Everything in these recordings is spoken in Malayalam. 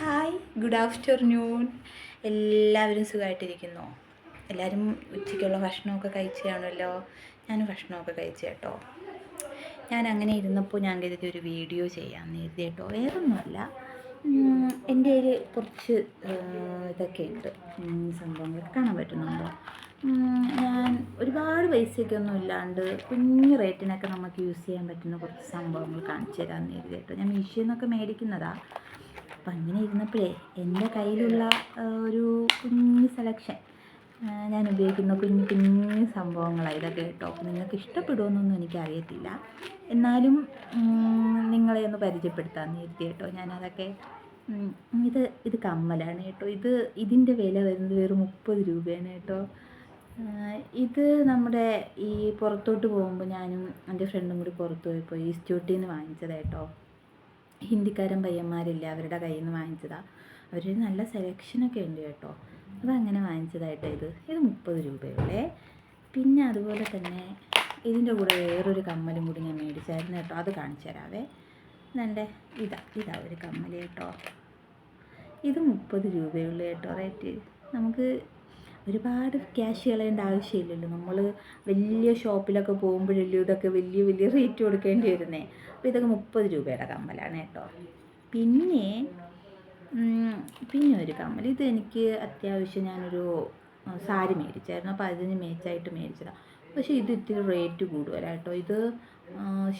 Hi good afternoon. എല്ലാവരും സുഖമായിട്ടിരിക്കുന്നു എല്ലാവരും ഉച്ചയ്ക്കുള്ള ഭക്ഷണമൊക്കെ കഴിച്ച് കാണുമല്ലോ ഞാൻ ഭക്ഷണമൊക്കെ കഴിച്ചു കേട്ടോ. ഞാൻ അങ്ങനെ ഇരുന്നപ്പോൾ ഞാൻ കരുതി ഒരു വീഡിയോ ചെയ്യാമെന്ന് കരുതി കേട്ടോ. വേറൊന്നുമല്ല. എന്റെ കയ്യിൽ കുറച്ച് ഇതൊക്കെ ഉണ്ട് സംഭവങ്ങളൊക്കെ കാണാൻ പറ്റുന്നുണ്ടോ ഞാൻ ഒരുപാട് പൈസയൊക്കെ ഒന്നും ഇല്ലാണ്ട് കുഞ്ഞു റേറ്റിനൊക്കെ നമുക്ക് യൂസ് ചെയ്യാൻ പറ്റുന്ന കുറച്ച് സംഭവങ്ങൾ കാണിച്ചു തരാമെന്ന് കരുതി കേട്ടോ. ഞാൻ മീഷോയിൽ നിന്നൊക്കെ മേടിക്കുന്നതാണ് അപ്പം അങ്ങനെ ഇരുന്നപ്പോഴേ എന്റെ കയ്യിലുള്ള ഒരു കുഞ്ഞ് സെലക്ഷൻ ഞാൻ ഉപയോഗിക്കുന്ന കുഞ്ഞു കുഞ്ഞു സംഭവങ്ങളാണ് ഇതൊക്കെ കേട്ടോ. അപ്പം നിങ്ങൾക്ക് ഇഷ്ടപ്പെടുമെന്നൊന്നും എനിക്കറിയത്തില്ല. എന്നാലും നിങ്ങളെ ഒന്ന് പരിചയപ്പെടുത്താൻ കരുതി കേട്ടോ ഞാനതൊക്കെ. ഇത് ഇത് കമ്മലാണ് കേട്ടോ. ഇത് ഇതിന്റെ വില വരുന്നത് വെറും മുപ്പത് രൂപയാണ് കേട്ടോ. ഇത് നമ്മുടെ ഈ പുറത്തോട്ട് പോകുമ്പോൾ ഞാനും എന്റെ ഫ്രണ്ടും കൂടി പുറത്ത് പോയപ്പോൾ ഇൻസ്റ്റിറ്റ്യൂട്ടിൽ നിന്ന് വാങ്ങിച്ചതാണ് കേട്ടോ. ഹിന്ദിക്കാരൻ പയ്യന്മാരില്ല അവരുടെ കയ്യിൽ നിന്ന് വാങ്ങിച്ചതാണ് അവർ നല്ല സെലക്ഷനൊക്കെ ഉണ്ട് കേട്ടോ. അപ്പോൾ അങ്ങനെ വാങ്ങിച്ചതായിട്ട് ഇത്. ഇത് മുപ്പത് രൂപയുള്ളേ. പിന്നെ അതുപോലെ തന്നെ ഇതിന്റെ കൂടെ വേറൊരു കമ്മലും കൂടി ഞാൻ മേടിച്ചായിരുന്നു കേട്ടോ. അത് കാണിച്ചു തരാവേ. എന്റെ ഇതാ ഇതാ ഒരു കമ്മൽ കേട്ടോ. ഇത് മുപ്പത് രൂപയുള്ളൂ കേട്ടോ. റേറ്റ്. നമുക്ക് ഒരുപാട് ക്യാഷ് കളയേണ്ട ആവശ്യമില്ലല്ലോ. നമ്മൾ വലിയ ഷോപ്പിലൊക്കെ പോകുമ്പോഴല്ലോ ഇതൊക്കെ വലിയ വലിയ റേറ്റ് കൊടുക്കേണ്ടി വരുന്നേ? അപ്പോൾ ഇതൊക്കെ മുപ്പത് രൂപയുടെ കമ്മലാണ് കേട്ടോ. പിന്നെ പിന്നെ ഒരു കമ്മൽ ഇത് എനിക്ക് അത്യാവശ്യം ഞാനൊരു സാരി മേടിച്ചായിരുന്നു. അപ്പോൾ അതിന് മേച്ചായിട്ട് മേടിച്ചതാണ് പക്ഷേ ഇത് ഇത്തിരി റേറ്റ് കൂടുതലാണ് കേട്ടോ. ഇത്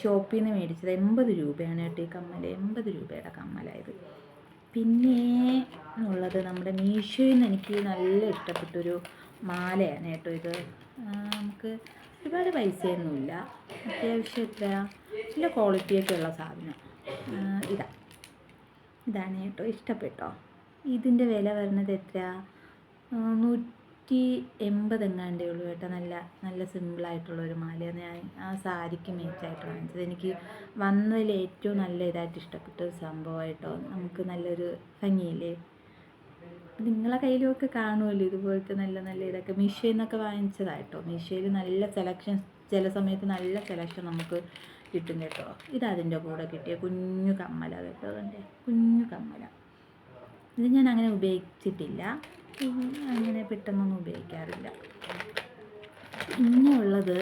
ഷോപ്പിൽ നിന്ന് മേടിച്ചത് എൺപത് രൂപയാണ് കേട്ടോ ഈ കമ്മൽ എൺപത് രൂപയുടെ കമ്മലായത് പിന്നെ ഉള്ളത് നമ്മുടെ മീഷോയിൽ നിന്ന് എനിക്ക് നല്ല ഇഷ്ടപ്പെട്ടൊരു മാലയാണ് കേട്ടോ ഇത്. നമുക്ക് ഒരുപാട് പൈസയൊന്നുമില്ല. അത്യാവശ്യം എത്ര? നല്ല ക്വാളിറ്റിയൊക്കെ ഉള്ള സാധനം. ഇതാ. ഇതാണ് കേട്ടോ ഇഷ്ടപ്പെട്ടോ? ഇതിന്റെ വില വരുന്നത് എത്ര ആ, നൂറ്റി എൺപത് എങ്ങാണ്ടേ ഉള്ളൂ കേട്ടോ. നല്ല നല്ല സിമ്പിളായിട്ടുള്ള ഒരു മാലയാണ്. ഞാൻ ആ സാരിക്ക് മേച്ചായിട്ട് വാങ്ങിച്ചത്. എനിക്ക് വന്നതിൽ ഏറ്റവും നല്ല ഇതായിട്ട് ഇഷ്ടപ്പെട്ട ഒരു സംഭവമായിട്ടോ നമുക്ക് നല്ലൊരു ഭംഗിയില്ലേ? നിങ്ങളെ കയ്യിലുമൊക്കെ കാണുമല്ലോ ഇതുപോലത്തെ നല്ല നല്ല ഇതൊക്കെ. മീഷോയിൽ നിന്നൊക്കെ വാങ്ങിച്ചതായിട്ടോ. മീഷോയിൽ നല്ല സെലക്ഷൻ ചില സമയത്ത് നല്ല സെലക്ഷൻ നമുക്ക് കിട്ടും കേട്ടോ. ഇത് അതിന്റെ കൂടെ കിട്ടിയ കുഞ്ഞു കമ്മല കേട്ടോ. അതിന്റെ കുഞ്ഞു കമ്മല. ഇത് ഞാൻ അങ്ങനെ ഉപയോഗിച്ചിട്ടില്ല. അങ്ങനെ പെട്ടെന്നൊന്നും ഉപയോഗിക്കാറില്ല. പിന്നെ ഉള്ളത്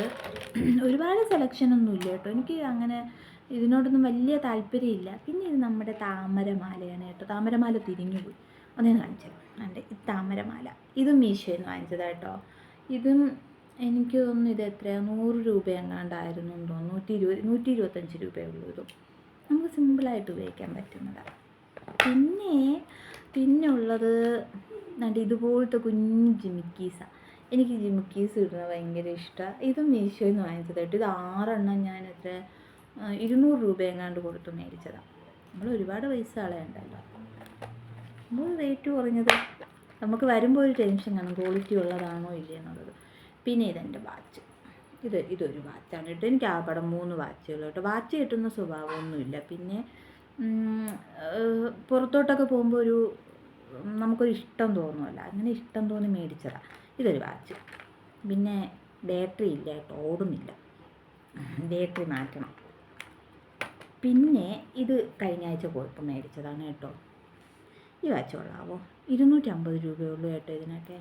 ഒരുപാട് സെലക്ഷനൊന്നും ഇല്ല കേട്ടോ. എനിക്ക് അങ്ങനെ ഇതിനോടൊന്നും വലിയ താല്പര്യമില്ല. പിന്നെ ഇത് നമ്മുടെ താമരമാലയാണ് കേട്ടോ. താമരമാല തിരിഞ്ഞു പോയി ഒന്നേ കാണിച്ചത് അതെ ഈ താമരമാല. ഇതും മീശോയിൽ നിന്ന് വാങ്ങിച്ചതാണ് കേട്ടോ. ഇതും എനിക്ക് തോന്നുന്നു ഇത് എത്രയാണ് നൂറ് രൂപ എങ്ങാണ്ടായിരുന്നു തോന്നുന്നു. നൂറ്റി ഇരുപത് നൂറ്റി ഇരുപത്തഞ്ച് രൂപയേ ഉള്ളൂ ഇതും. നമുക്ക് സിമ്പിളായിട്ട് ഉപയോഗിക്കാൻ പറ്റുന്നതാണ് പിന്നെ പിന്നെ ഉള്ളത് നല്ല ഇതുപോലത്തെ കുഞ്ഞു ജിമിക്കീസാണ് എനിക്ക് ജിമിക്കീസ് ഇടുന്നത് ഭയങ്കര ഇഷ്ടമാണ് ഇതും മീഷോയിൽ നിന്ന് വാങ്ങിച്ചത് കേട്ടോ. ഇത് ആറെണ്ണം ഞാൻ എത്ര ഇരുന്നൂറ് രൂപ എങ്ങാണ്ട് കൊടുത്ത് മേടിച്ചതാണ് നമ്മൾ ഒരുപാട് പൈസ കളയണ്ടല്ലോ. നമ്മൾ റേറ്റ് കുറഞ്ഞത് നമുക്ക് വരുമ്പോൾ ഒരു ടെൻഷൻ കാണും ക്വാളിറ്റി ഉള്ളതാണോ ഇല്ല എന്നുള്ളത് പിന്നെ ഇതെന്റെ വാച്ച് ഇത് ഇതൊരു വാച്ചാണ് കേട്ടോ. എനിക്ക് ആ പടം മൂന്ന് വാച്ചുകൾ കേട്ടോ. വാച്ച് കിട്ടുന്ന സ്വഭാവമൊന്നുമില്ല. പിന്നെ പുറത്തോട്ടൊക്കെ പോകുമ്പോൾ ഒരു നമുക്കൊരു ഇഷ്ടം തോന്നുമല്ലോ അങ്ങനെ ഇഷ്ടം തോന്നി മേടിച്ചതാണ് ഇതൊരു വാച്ച്. പിന്നെ ബാറ്ററി ഇല്ല കേട്ടോ. ഓടുന്നില്ല. ബാറ്ററി മാറ്റണം. പിന്നെ ഇത് കഴിഞ്ഞ ആഴ്ച പോയപ്പോൾ മേടിച്ചതാണ് കേട്ടോ. ഈ വാച്ച് കൊള്ളാവോ? ഇരുന്നൂറ്റമ്പത് രൂപയേ ഉള്ളൂ കേട്ടോ ഇതിനൊക്കെ.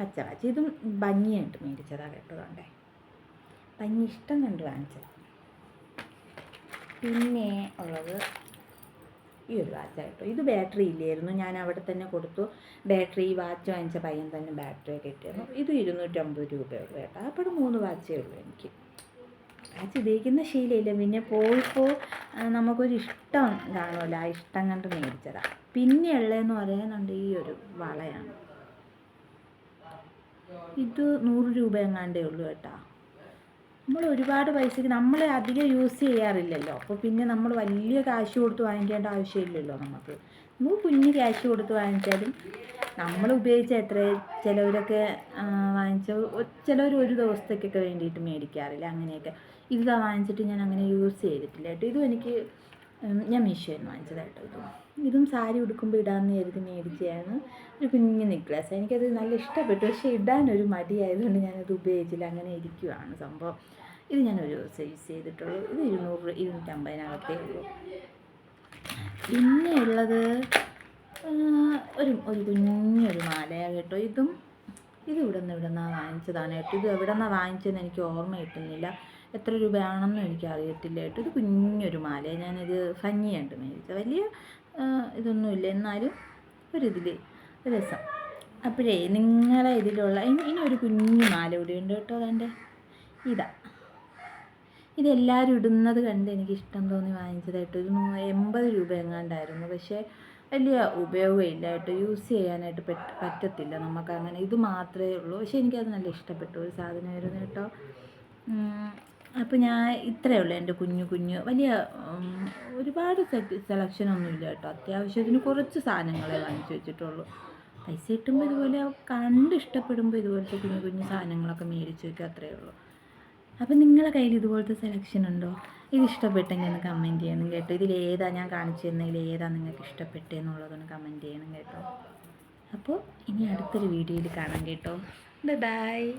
പച്ച വാച്ച്. ഇതും ഭംഗിയായിട്ട് മേടിച്ചതാണ് കേട്ടോ കണ്ടേ. ഭംഗി ഇഷ്ടം കണ്ട് വാങ്ങിച്ചത്. പിന്നെ ഉള്ളത് ഈ ഒരു വാച്ച് കേട്ടോ ഇത് ബാറ്ററി ഇല്ലായിരുന്നു. ഞാൻ അവിടെ തന്നെ കൊടുത്തു. ബാറ്ററി ഈ വാച്ച് വാങ്ങിച്ച പയ്യൻ തന്നെ ബാറ്ററി ഒക്കെ ഇട്ടിരുന്നു. ഇത് ഇരുന്നൂറ്റമ്പത് രൂപയുള്ളൂ കേട്ടോ. അപ്പോൾ മൂന്ന് വാച്ചേ ഉള്ളൂ എനിക്ക്. വാച്ച് ഉപയോഗിക്കുന്ന ശീലമില്ല പിന്നെ പോയിപ്പോൾ നമുക്കൊരു ഇഷ്ടം കാണുമല്ലോ. ആ ഇഷ്ടം കണ്ട് മേടിച്ചതാണ് പിന്നെ ഉള്ളതെന്ന് പറയുന്നുണ്ട് ഈ ഒരു വളയാണ്. ഇത് നൂറ് രൂപ എങ്ങാണ്ടേ ഉള്ളൂ കേട്ടോ. നമ്മൾ ഒരുപാട് പൈസക്ക് നമ്മൾ അധികം യൂസ് ചെയ്യാറില്ലല്ലോ. അപ്പോൾ പിന്നെ നമ്മൾ വലിയ കാശ് കൊടുത്ത് വാങ്ങിക്കേണ്ട ആവശ്യമില്ലല്ലോ നമുക്ക് നമ്മൾ കുഞ്ഞ് ക്യാഷ് കൊടുത്ത് വാങ്ങിച്ചാലും നമ്മൾ ഉപയോഗിച്ച എത്ര ചിലവരൊക്കെ വാങ്ങിച്ച ചിലവർ ഒരു ദിവസത്തേക്കൊക്കെ വേണ്ടിയിട്ട് മേടിക്കാറില്ല അങ്ങനെയൊക്കെ. ഇത് വാങ്ങിച്ചിട്ട് ഞാൻ അങ്ങനെ യൂസ് ചെയ്തിട്ടില്ല കേട്ടോ. ഇതും എനിക്ക് ഞാൻ മീഷോയിൽ നിന്ന് വാങ്ങിച്ചതായിട്ടോ ഇതും. സാരി ഉടുക്കുമ്പോൾ ഇടാമെന്ന് കരുതി മേടിച്ചതാണ്. ഒരു കുഞ്ഞു നെക്ലസ്. എനിക്കത് നല്ല ഇഷ്ടപ്പെട്ടു. പക്ഷേ ഇടാനൊരു മടിയായതുകൊണ്ട് ഞാനത് ഉപയോഗിച്ചില്ല. അങ്ങനെ ഇരിക്കുവാണ് സംഭവം. ഇത് ഞാനൊരു യൂസ് ചെയ്തിട്ടുള്ളൂ. ഇത് ഇരുന്നൂറ് ഇരുന്നൂറ്റമ്പതിനകത്തേ ഉള്ളൂ. പിന്നെ ഉള്ളത് ഒരു ഒരു കുഞ്ഞൊരു മാലയാണ് കേട്ടോ ഇതും. ഇത് ഇവിടെ നിന്ന് ഇവിടെ നിന്നാണ് വാങ്ങിച്ചതാണ് കേട്ടോ. ഇത് എവിടെ നിന്നാണ് വാങ്ങിച്ചതെന്ന് എനിക്ക് ഓർമ്മ കിട്ടുന്നില്ല. എത്ര രൂപയാണെന്നും എനിക്ക് അറിയത്തില്ല കേട്ടോ ഇത് കുഞ്ഞൊരു മാലയാണ് ഞാനിത് ഭംഗിയായിട്ട് മേടിച്ചത്. വലിയ ഇതൊന്നുമില്ല. എന്നാലും ഒരിതിൽ ഒരു രസം. അപ്പോഴേ നിങ്ങളെ ഇതിലുള്ള ഇനി ഒരു കുഞ്ഞു മാല കൂടി ഉണ്ട് കേട്ടോ അതെന്റെ ഇതാ. ഇതെല്ലാവരും ഇടുന്നത് കണ്ട് എനിക്ക് ഇഷ്ടം തോന്നി വാങ്ങിച്ചതായിട്ട്. ഒരു എൺപത് രൂപ എങ്ങാണ്ടായിരുന്നു. പക്ഷേ വലിയ ഉപയോഗമില്ല കേട്ടോ. യൂസ് ചെയ്യാനായിട്ട് പറ്റ പറ്റത്തില്ല നമുക്ക് അങ്ങനെ. ഇത് മാത്രമേ ഉള്ളൂ. പക്ഷേ എനിക്കത് നല്ല ഇഷ്ടപ്പെട്ടു. ഒരു സാധനമായിരുന്നു കേട്ടോ. അപ്പോൾ ഞാൻ ഇത്രയേ ഉള്ളൂ എന്റെ കുഞ്ഞു കുഞ്ഞു വലിയ ഒരുപാട് ഒരുപാട് സെലക്ഷനൊന്നുമില്ല കേട്ടോ. അത്യാവശ്യത്തിന് കുറച്ച് സാധനങ്ങളെ വാങ്ങിച്ചു വെച്ചിട്ടുള്ളൂ. പൈസ കിട്ടുമ്പോൾ ഇതുപോലെ കണ്ട് ഇഷ്ടപ്പെടുമ്പോൾ ഇതുപോലത്തെ കുഞ്ഞു കുഞ്ഞു സാധനങ്ങളൊക്കെ മേടിച്ച് വയ്ക്കുക അത്രയേ ഉള്ളൂ. അപ്പം നിങ്ങളെ കയ്യിൽ ഇതുപോലത്തെ സെലക്ഷൻ ഉണ്ടോ? ഇത് ഇഷ്ടപ്പെട്ടെങ്കിൽ ഒന്ന് കമന്റ് ചെയ്യണം കേട്ടോ. ഇതിൽ ഏതാ ഞാൻ കാണിച്ചു തന്നതിൽ ഏതാ നിങ്ങൾക്ക് ഇഷ്ടപ്പെട്ടതെന്നുള്ളതൊന്ന് കമന്റ് ചെയ്യണം കേട്ടോ. അപ്പോൾ ഇനി അടുത്തൊരു വീഡിയോയിൽ കാണാം കേട്ടോ. ബൈ